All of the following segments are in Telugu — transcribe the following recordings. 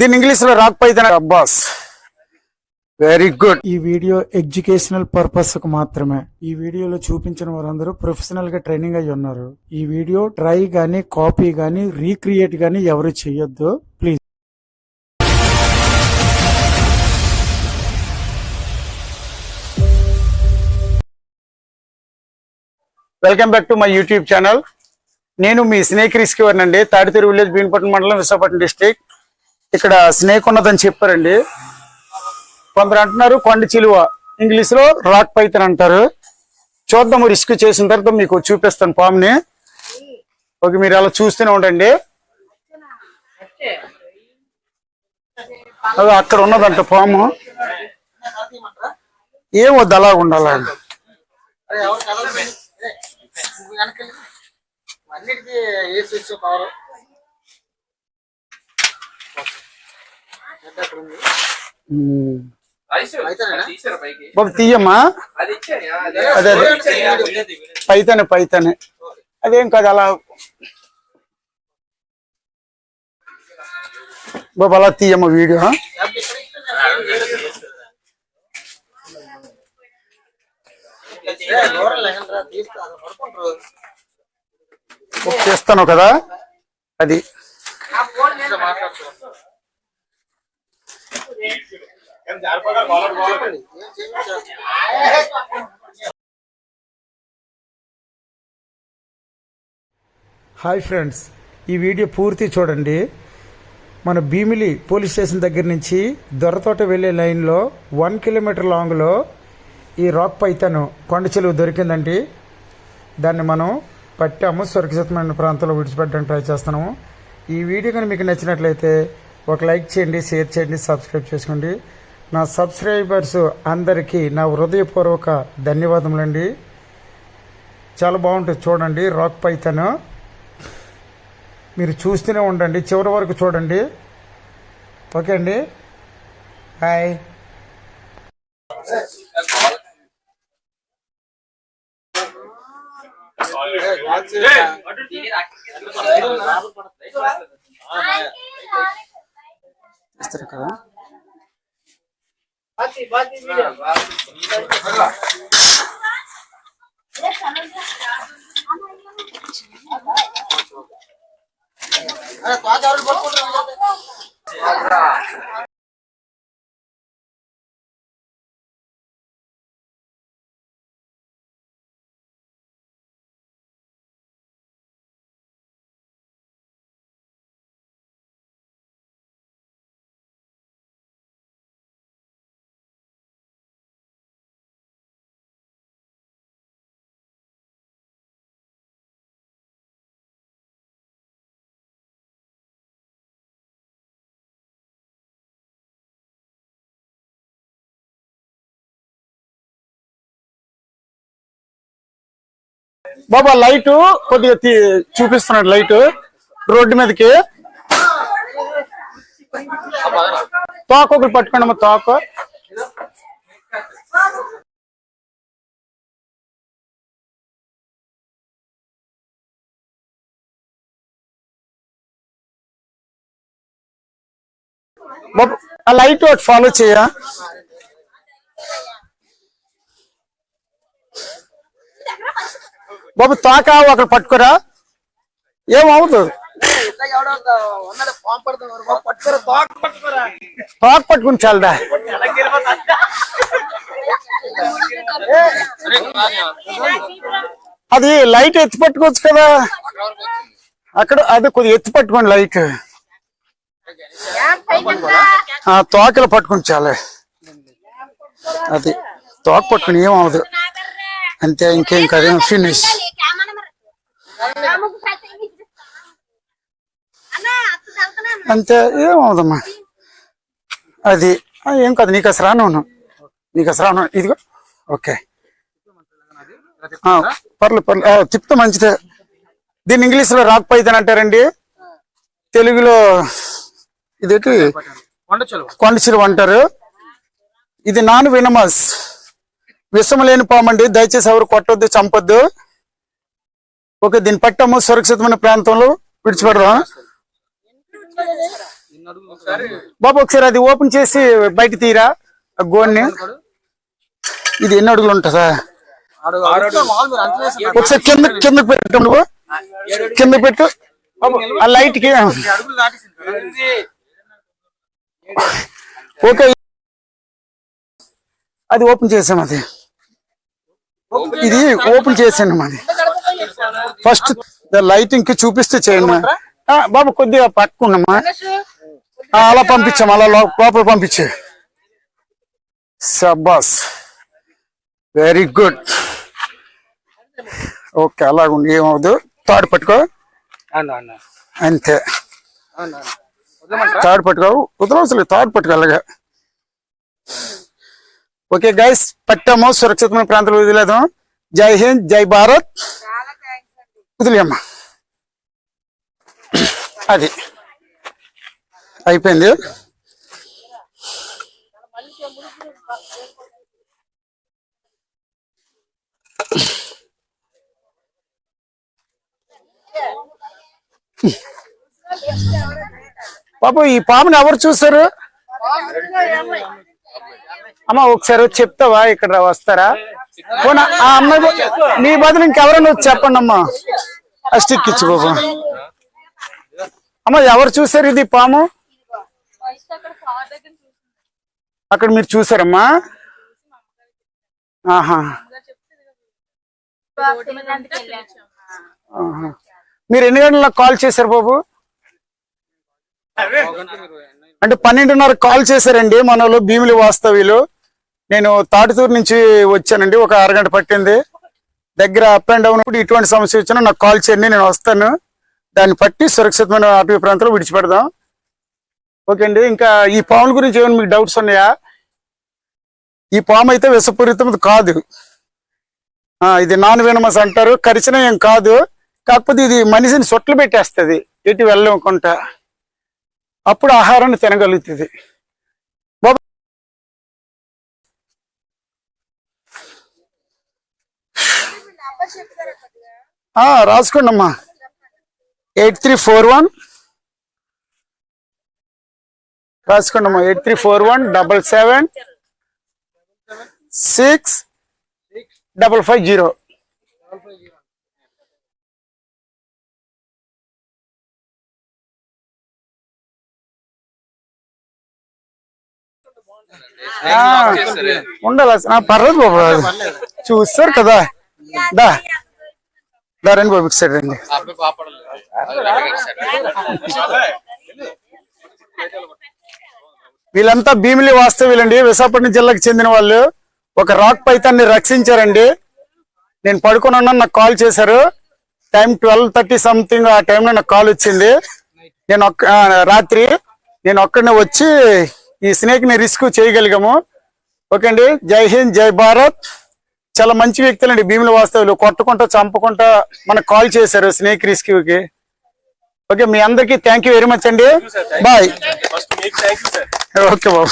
దీని ఇంగ్లీష్లో రాకపోయితే అబ్బాస్. వెరీ గుడ్ ఈ వీడియో ఎడ్యుకేషనల్ పర్పస్కు మాత్రమే. ఈ వీడియోలో చూపించిన వారందరూ ప్రొఫెషనల్గా ట్రైనింగ్ అయి ఉన్నారు. ఈ వీడియో ట్రై గానీ కాపీ గానీ రీక్రియేట్ గానీ ఎవరు చేయొద్దు. Please welcome back to my YouTube channel నేను మీ స్నేక్ రిస్క్యూర్ అండి. తాడితీరు విలేజ్ భీమపట్నం మండలం విశాఖపట్నం డిస్టిక్ ఇక్కడ స్నేక్ ఉన్నదని చెప్పారండి. కొందరు అంటున్నారు కొండ చిలువ. ఇంగ్లీష్లో రాక్ పైతన్ అంటారు. చూద్దాము రిస్క్ చేసిన తర్వాత మీకు చూపిస్తాను పాముని ఓకే మీరు అలా చూస్తూనే ఉండండి. అది అక్కడ ఉన్నదంట పాము ఏం వద్దు అలా ఉండాలండి అన్నిటికీ ఏ స్విచ్ పవర్ బాబు తీయమ్మా? అది పైతనే పైతనే. అదేం కాదు అలా బాబు అలా తీయమ్మ వీడియో చేస్తాను కదా? అది. హాయ్ ఫ్రెండ్స్ ఈ వీడియో పూర్తి చూడండి. మన భీమిలి పోలీస్ స్టేషన్ దగ్గర నుంచి దొరతోట వెళ్ళే లైన్లో వన్ కిలోమీటర్ లాంగ్లో ఈ రాక్ పైతను కొండ చెలువు దొరికిందండి. దాన్ని మనం పట్టాము. సురక్షితమైన ప్రాంతంలో విడిచిపెట్టడానికి ట్రై చేస్తున్నాము. ఈ వీడియో కానీ మీకు నచ్చినట్లయితే ఒక లైక్ చేయండి షేర్ చేయండి సబ్స్క్రైబ్ చేసుకోండి. నా సబ్స్క్రైబర్స్ అందరికీ నా హృదయపూర్వక ధన్యవాదములండి. చాలా బాగుంటుంది చూడండి రాక్ పైతను మీరు చూస్తూనే ఉండండి చివరి వరకు చూడండి. ఓకే అండి. హాయ్ ఇస్తారు కదా. అరే తాత పడుకుంటారు బాబా లైట్ కొద్దిగా చూపిస్తున్నాడు లైట్ రోడ్డు మీదకి. తోక ఒకటి పట్టుకోండి అమ్మ తోక బాబు ఆ లైట్ ఒకటి ఫాలో చేయా. బాబు తాక అక్కడ పట్టుకోరా? ఏమవుతుంది ఇట్లా తోక పట్టుకుని చాలదా అది లైట్ ఎత్తి పట్టుకోవచ్చు కదా. అక్కడ అది కొద్దిగా ఎత్తి పట్టుకోండి లైట్. ఆ తోకలు పట్టుకుని చాలే. అది తోక పట్టుకుని ఏమవదు అంతే ఇంకేం కదేం. ఫినిష్ అంతే ఏమవుదమ్మా? అది ఏం కాదు నీకు అసలు రాను నీకు అసలు రాను ఇదిగో ఓకే. పర్లేదు పర్లేదు తిప్పితే మంచిదే. దీన్ని ఇంగ్లీష్లో రాక్ పైతన్ అంటారండి. తెలుగులో ఇదేంటి? కొండ అంటారు. ఇది నాన్ వినమస్. విషం లేని పామండి దయచేసి ఎవరు కొట్టొద్దు చంపొద్దు. ఓకే దీన్ని పట్టము సురక్షితమైన ప్రాంతంలో విడిచిపెడదాం బాబు ఒకసారి అది ఓపెన్ చేసి బయట తీరా ఆ గోన్ని ఇది ఎన్ని అడుగులు ఉంటుందా ఒకసారి కింద కింద పెట్టు నువ్వు. కింద పెట్టు. ఆ లైట్కి ఓకే. అది ఓపెన్ చేసాం అది. ఇది ఓపెన్ చేసాను మాది ఫస్ట్ లైటింగ్కి చూపిస్తే చేయండి. బాబు కొద్దిగా పట్టుకున్నామా? అలా పంపించాం అలా లోపల పంపించే. సబాస్ వెరీ గుడ్ ఓకే అలాగుండి ఏమవుదు? తాడు పట్టుకో. అంతే. తాడు పట్టుకో. వదలవసలేదు తాడు పట్టుకో అలాగా. ఓకే గైస్ పట్టాము సురక్షితమైన ప్రాంతాలు వదిలేదు. జై హింద్ జై భారత్. వదిలేమ్మా అది. అయిపోయింది. పాప ఈ పామును ఎవరు చూసారు అమ్మ ఒకసారి చెప్తావా? ఇక్కడ వస్తారా? పోనా? ఆ అమ్మాయి నీ మీ బదులు ఇంకెవరైనా వచ్చి చెప్పండి అమ్మా ఆ స్టిక్ ఇచ్చు బాబు. అమ్మ ఎవరు చూసారు ఇది పాము? అక్కడ మీరు చూసారమ్మా? ఆహా. ఆహా. మీరు ఎన్ని గంటలకు కాల్ చేశారు బాబు? అంటే పన్నెండున్నర కాల్ చేశారండి మన వాళ్ళు భీమిలి వాస్తవ్యులు. నేను తాటితూరు నుంచి వచ్చానండి ఒక అరగంట పట్టింది. దగ్గర అప్ అండ్ డౌన్ ఇప్పుడు ఇటువంటి సమస్య వచ్చినా నాకు కాల్ చేయండి నేను వస్తాను. దాన్ని పట్టి సురక్షితమైన అటవీ ప్రాంతంలో విడిచిపెడదాం. ఓకే అండి ఇంకా ఈ పాముల గురించి ఏమైనా మీకు డౌట్స్ ఉన్నాయా? ఈ పాము అయితే విషపూరితం కాదు. ఇది నాన్ వెనమస్ అంటారు కరిచిన ఏం కాదు. కాకపోతే ఇది మనిషిని సొట్లు పెట్టేస్తుంది ఎటు వెళ్ళకుండా అప్పుడు ఆహారాన్ని తినగలుగుతుంది బాబు ఆ, రాసుకోండి అమ్మా ఎయిట్ త్రీ ఫోర్ వన్. రాసుకోండి అమ్మా eight three four one double seven six double five zero. ఉండాలి? పర్లేదు బాబు చూస్తారు కదా. దా. దా రండి బాబు ఇటు సైడ్ రండి. వీళ్ళంతా భీమిలి వాస్తవ్యులండి. విశాఖపట్నం జిల్లాకు చెందిన వాళ్ళు. ఒక రాక్ పైతాన్ని రక్షించారండి. నేను పడుకొని ఉన్నాను నాకు కాల్ చేశారు. టైం ట్వెల్వ్ థర్టీ సంథింగ్ ఆ టైంలో నాకు కాల్ వచ్చింది. నేను ఒక్క రాత్రి నేను ఒక్కడనే వచ్చి ఈ స్నేక్ని రిస్క్ చేయగలిగాము. ఓకే అండి. జై హింద్ జై భారత్. చాలా మంచి వ్యక్తులండి. భీముల వాస్తవులు కొట్టుకుంటా చంపుకుంటా మనకు కాల్ చేశారు స్నేక్కి ఓకే మీ అందరికి థ్యాంక్ యూ వెరీ మచ్ అండి. బాయ్ ఓకే బాబు.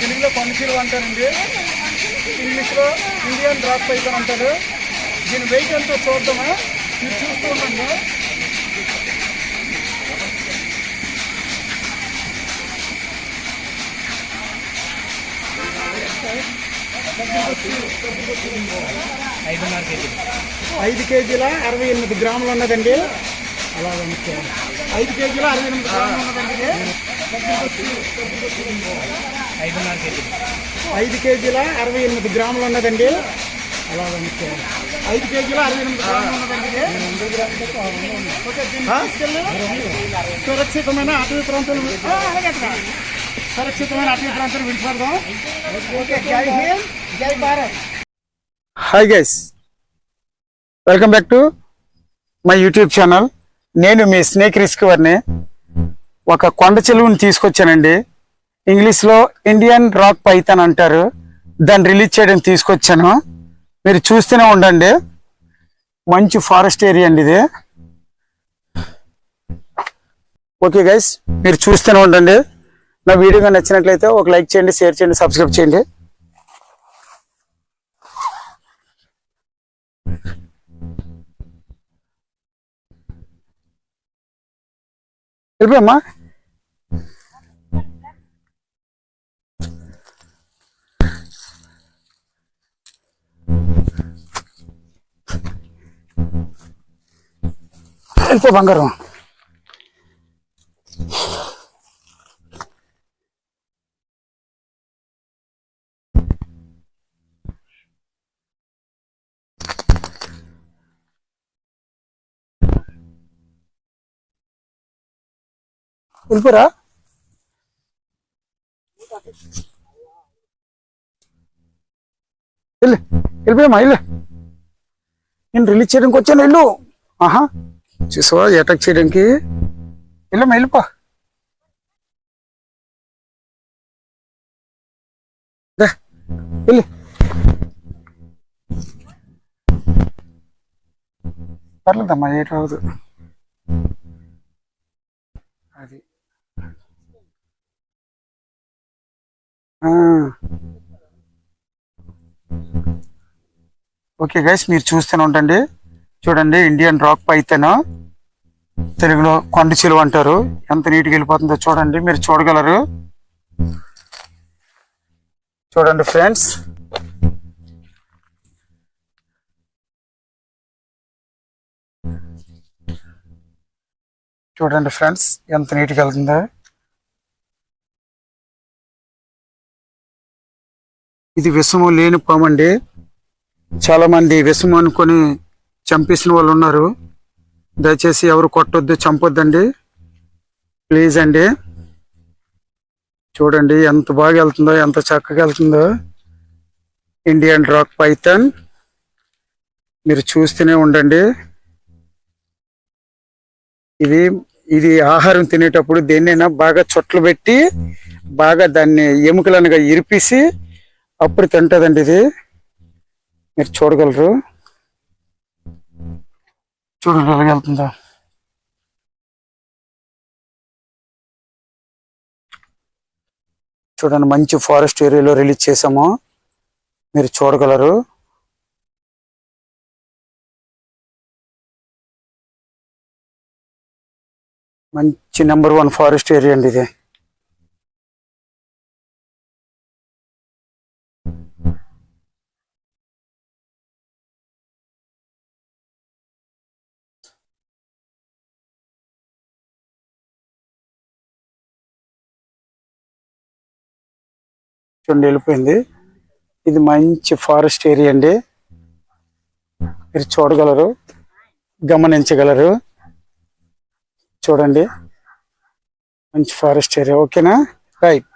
తెలుగులో కొండచీరు అంటారండి ఇంగ్లీష్లో ఇండియన్ డ్రాప్ పైతాన్ అంటారు. దీని వెయిట్ ఎంతో చూద్దామా? మీరు చూస్తూ ఉండండి. ఐదు కేజీల అరవై ఎనిమిది గ్రాములు ఉన్నదండి అలా. ఐదు కేజీల అరవై ఎనిమిది గ్రాములు ఉన్నదండి. ఐదు కేజీల అరవై ఎనిమిది గ్రాములు ఉన్నదండి అలా. ఐదు కేజీల అరవై ఎనిమిది గ్రాములు ఉన్నదండి ఇది. ఓకే, దీన్ని తీసుకెళ్ళి సురక్షితమైన అటవీ ప్రాంతాలు అలాగే. సురక్షితమైన అటవీ ప్రాంతాలు విడిపడదాం ఓకే జై హింద్ జై Bharat. Hi guys welcome back to my YouTube channel నేను మీ స్నేక్ రిస్కవర్ని ఒక కొండ చెలువుని తీసుకొచ్చానండి. ఇంగ్లీష్లో ఇండియన్ రాక్ పైథాన్ అంటారు. దాన్ని రిలీజ్ చేయడం తీసుకొచ్చాను. మీరు చూస్తూనే ఉండండి. మంచి ఫారెస్ట్ ఏరియా అండి ఇది. ఓకే గైస్ మీరు చూస్తూనే ఉండండి. నా వీడియో నచ్చినట్లయితే ఒక లైక్ చేయండి షేర్ చేయండి సబ్స్క్రైబ్ చేయండి. எழுப்பம்மா எழுப்ப வாங்குறோம் వెళ్ళిపోరా వెళ్ళు వెళ్ళిపోయామా? వెళ్ళు నేను రిలీజ్ చేయడానికి వచ్చాను వెళ్ళు. ఆహా. చూసావా అటాక్ చేయడానికి? వెళ్ళమ్మా వెళ్ళిపో. రా, పర్లేదమ్మా ఏట్ అవ్వదు అది. ఓకే గైస్ మీరు చూస్తూనే ఉండండి. చూడండి ఇండియన్ రాక్ పైతన్ తెలుగులో కొండ చిలువ అంటారు. ఎంత నీట్గా వెళ్ళిపోతుందో చూడండి మీరు చూడగలరు. చూడండి ఫ్రెండ్స్. చూడండి ఫ్రెండ్స్ ఎంత నీట్గా వెళ్తుందో. ఇది విషము లేని పామండి చాలామంది విషము అనుకొని చంపేసిన వాళ్ళు ఉన్నారు. దయచేసి ఎవరు కొట్టొద్దు చంపొద్దండి. ప్లీజ్ అండి. చూడండి ఎంత బాగా వెళ్తుందో ఎంత చక్కగా వెళ్తుందో. Indian rock python. మీరు చూస్తూనే ఉండండి. ఇది ఇది ఆహారం తినేటప్పుడు దేన్నైనా బాగా చొట్లు పెట్టి బాగా దాన్ని ఎముకలనగా ఇరిపేసి అప్పుడు తింటదండి ఇది. మీరు చూడగలరు. చూడండి ఎలాగ చూడండి మంచి ఫారెస్ట్ ఏరియాలో రిలీజ్ చేసాము. మీరు చూడగలరు. మంచి నెంబర్ వన్ ఫారెస్ట్ ఏరియా అండి ఇది. చూడండి వెళ్ళిపోయింది. ఇది మంచి ఫారెస్ట్ ఏరియా అండి. మీరు చూడగలరు గమనించగలరు. చూడండి. మంచి ఫారెస్ట్ ఏరియా ఓకేనా రైట్